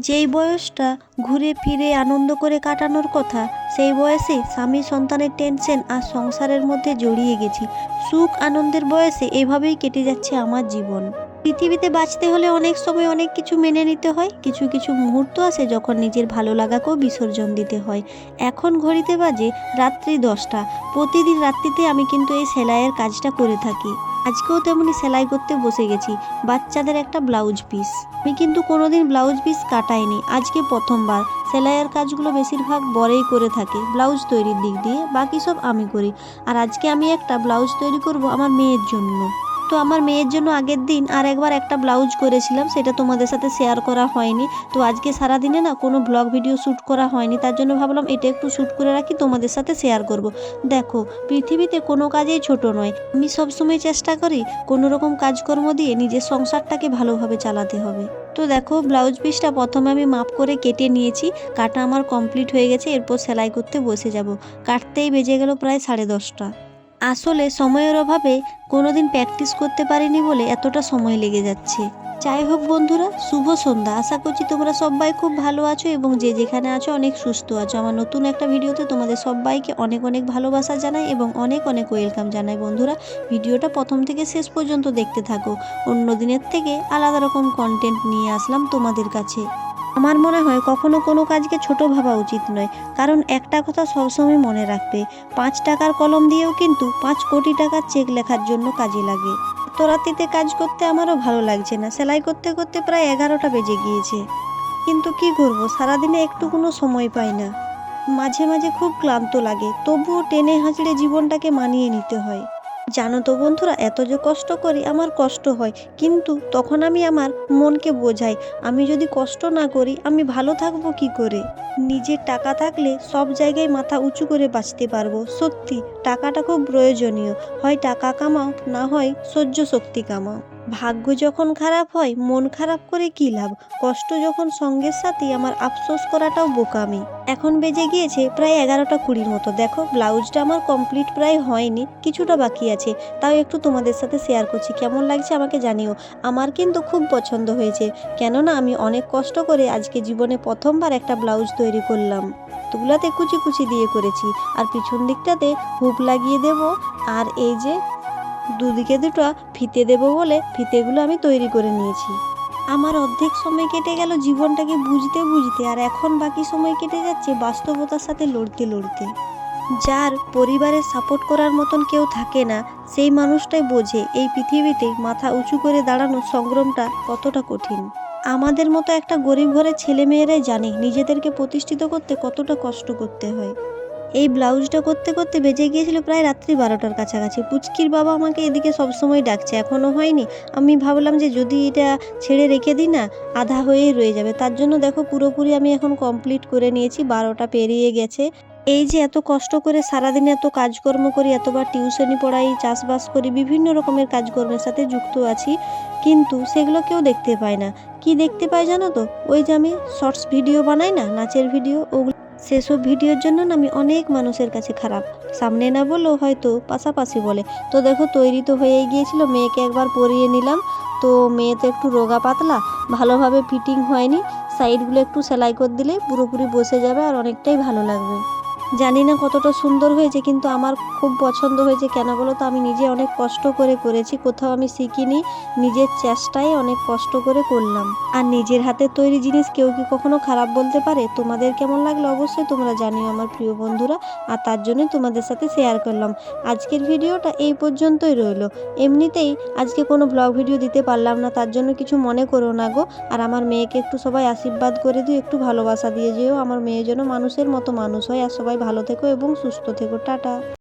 যেই বয়সটা ঘুরে ফিরে আনন্দ করে কাটানোর কথা, সেই বয়সে স্বামী সন্তানের টেনশন আর সংসারের মধ্যে জড়িয়ে গেছি। সুখ আনন্দের বয়সে এভাবেই কেটে যাচ্ছে আমার জীবন। পৃথিবীতে বাঁচতে হলে অনেক সময় অনেক কিছু মেনে নিতে হয়। কিছু কিছু মুহূর্ত আসে যখন নিজের ভালো লাগাকেও বিসর্জন দিতে হয়। এখন ঘড়িতে বাজে রাত্রি দশটা। প্রতিদিন রাত্রিতে আমি কিন্তু এই সেলাইয়ের কাজটা করে থাকি। আজকেও তেমনি সেলাই করতে বসে গেছি, বাচ্চাদের একটা ব্লাউজ পিস। আমি কিন্তু কোনোদিন ব্লাউজ পিস কাটাইনি, আজকে প্রথমবার। সেলাইয়ের কাজগুলো বেশিরভাগ বরেই করে থাকে, ব্লাউজ তৈরির দিক দিয়ে, বাকি সব আমি করি। আর আজকে আমি একটা ব্লাউজ তৈরি করব আমার মেয়ের জন্য। তো আমার মেয়ের জন্য আগের দিন আর একবার একটা ব্লাউজ করেছিলাম, সেটা তোমাদের সাথে শেয়ার করা হয়নি। তো আজকে সারা দিনে না কোনো ব্লগ ভিডিও শ্যুট করা হয়নি, তার জন্য ভাবলাম এটা একটু শ্যুট করে রাখি, তোমাদের সাথে শেয়ার করব। দেখো, পৃথিবীতে কোনো কাজেই ছোট নয়। আমি সবসময় চেষ্টা করি কোনো রকম কাজকর্ম দিয়ে নিজের সংসারটাকে ভালোভাবে চালাতে হবে। তো দেখো, ব্লাউজ পিসটা প্রথমে আমি মাপ করে কেটে নিয়েছি, কাটা আমার কমপ্লিট হয়ে গেছে, এরপর সেলাই করতে বসে যাব। কাটতেই বেজে গেল প্রায় সাড়ে দশটা। আসলে সময়ের অভাবে কোনোদিন প্র্যাকটিস করতে পারিনি বলে এতটা সময় লেগে যাচ্ছে। যাই হোক বন্ধুরা, শুভ সন্ধ্যা। আশা করছি তোমরা সবাই খুব ভালো আছো এবং যে যেখানে আছো অনেক সুস্থ আছো। আমার নতুন একটা ভিডিওতে তোমাদের সবাইকে অনেক অনেক ভালোবাসা জানাই এবং অনেক অনেক ওয়েলকাম জানাই। বন্ধুরা, ভিডিওটা প্রথম থেকে শেষ পর্যন্ত দেখতে থাকো। অন্য দিনের থেকে আলাদা রকম কন্টেন্ট নিয়ে আসলাম তোমাদের কাছে। আমার মনে হয় কখনো কোনো কাজকে ছোট ভাবা উচিত নয়, কারণ একটা কথা সবসময় মনে রাখবে, পাঁচ টাকার কলম দিয়েও কিন্তু পাঁচ কোটি টাকার চেক লেখার জন্য কাজে লাগে। তো রাত্রিতে কাজ করতে আমারও ভালো লাগছে না, সেলাই করতে করতে প্রায় এগারোটা বেজে গিয়েছে। কিন্তু কি করব, সারাদিনে একটু কোনো সময় পাই না। মাঝে মাঝে খুব ক্লান্ত লাগে, তবুও টেনে হাঁচড়ে জীবনটাকে মানিয়ে নিতে হয়। জানো তো বন্ধুরা, এত যে কষ্ট করি, আমার কষ্ট হয়। কিন্তু তখন আমি আমার মনকে বোঝাই, আমি যদি কষ্ট না করি, আমি ভালো থাকব কি করে? নিজের টাকা থাকলে সব জায়গায় মাথা উঁচু করে বাঁচতে পারব, সত্যি। টাকাটা খুব প্রয়োজনীয়, হয় টাকা কামাও, না হয় সহ্য শক্তি কামাও। ভাগ্য যখন খারাপ হয়, মন খারাপ করে কী লাভ? কষ্ট যখন সঙ্গের সাথে, আমার আফসোস করাটাও বোকামি। এখন বেজে গিয়েছে প্রায় এগারোটা কুড়ির মতো। দেখো, ব্লাউজটা আমার কমপ্লিট প্রায় হয়নি, কিছুটা বাকি আছে। তাও একটু তোমাদের সাথে শেয়ার করছি, কেমন লাগছে আমাকে জানিও। আমার কিন্তু খুব পছন্দ হয়েছে, কেননা আমি অনেক কষ্ট করে আজকে জীবনে প্রথমবার একটা ব্লাউজ তৈরি করলাম। তুলাতে কুচি কুচি দিয়ে করেছি, আর পিছন দিকটাতে হুপ লাগিয়ে দেব, আর এই যে দুদিকে দুটো ফিতে দেবো বলে ফিতেগুলো আমি তৈরি করে নিয়েছি। আমার অর্ধেক সময় কেটে গেল জীবনটাকে বুঝতে বুঝতে, আর এখন বাকি সময় কেটে যাচ্ছে বাস্তবতার সাথে লড়তে লড়তে। যার পরিবারের সাপোর্ট করার মতন কেউ থাকে না, সেই মানুষটাই বোঝে এই পৃথিবীতে মাথা উঁচু করে দাঁড়ানোর সংগ্রামটা কতটা কঠিন। আমাদের মতো একটা গরিব ঘরের ছেলে মেয়েরাই জানে নিজেদেরকে প্রতিষ্ঠিত করতে কতটা কষ্ট করতে হয়। এই ব্লাউজটা করতে করতে বেজে গিয়েছিল প্রায় রাত্রি বারোটার কাছাকাছি। পুচকির বাবা আমাকে এদিকে সবসময় ডাকছে। এখনও হয়নি। আমি ভাবলাম যে যদি এটা ছেড়ে রেখে দিই না, আধা হয়েই রয়ে যাবে। তার জন্য দেখো পুরোপুরি আমি এখন কমপ্লিট করে নিয়েছি। বারোটা পেরিয়ে গেছে। এই যে এত কষ্ট করে সারাদিন এত কাজকর্ম করি এতবার টিউশনি পড়াই, চাষবাস করি, বিভিন্ন রকমের কাজকর্মের সাথে যুক্ত আছি, কিন্তু সেগুলো কেউ দেখতে পায় না। কি দেখতে পায় জানো তো? ওই যে আমি শর্টস ভিডিও বানাই না, নাচের ভিডিও, ওগুলো সেসব ভিডিওর জন্য না আমি অনেক মানুষের কাছে খারাপ। সামনে না বললেও হয়তো পাশাপাশি বলে। তো দেখো তৈরি তো হয়ে গিয়েছিল, মেয়েকে একবার পরিয়ে নিলাম। তো মেয়ে তো একটু রোগা পাতলা, ভালোভাবে ফিটিং হয়নি। সাইডগুলো একটু সেলাই করে দিলে পুরোপুরি বসে যাবে আর অনেকটাই ভালো লাগবে। জানি না কতটা সুন্দর হয়েছে, কিন্তু আমার খুব পছন্দ হয়েছে। কেন বলো তো, আমি নিজে অনেক কষ্ট করে করেছি, কোথাও আমি শিখিনি, নিজের চেষ্টায় অনেক কষ্ট করে করলাম। আর নিজের হাতের তৈরি জিনিস কেউ কি কখনো খারাপ বলতে পারে? তোমাদের কেমন লাগল অবশ্যই তোমরা জানিও আমার প্রিয় বন্ধুরা, আর তার জন্যই তোমাদের সাথে শেয়ার করলাম। আজকের ভিডিওটা এই পর্যন্তই রইল। এমনিতেই আজকে কোনো ব্লগ ভিডিও দিতে পারলাম না, তার জন্য কিছু মনে করো না গো। আর আমার মেয়েকে একটু সবাই আশীর্বাদ করে দিও, একটু ভালোবাসা দিয়ে যেও। আমার মেয়ে যেন মানুষের মতো মানুষ হয়, আর সবাই ভালো থেকো এবং সুস্থ থেকো টাটা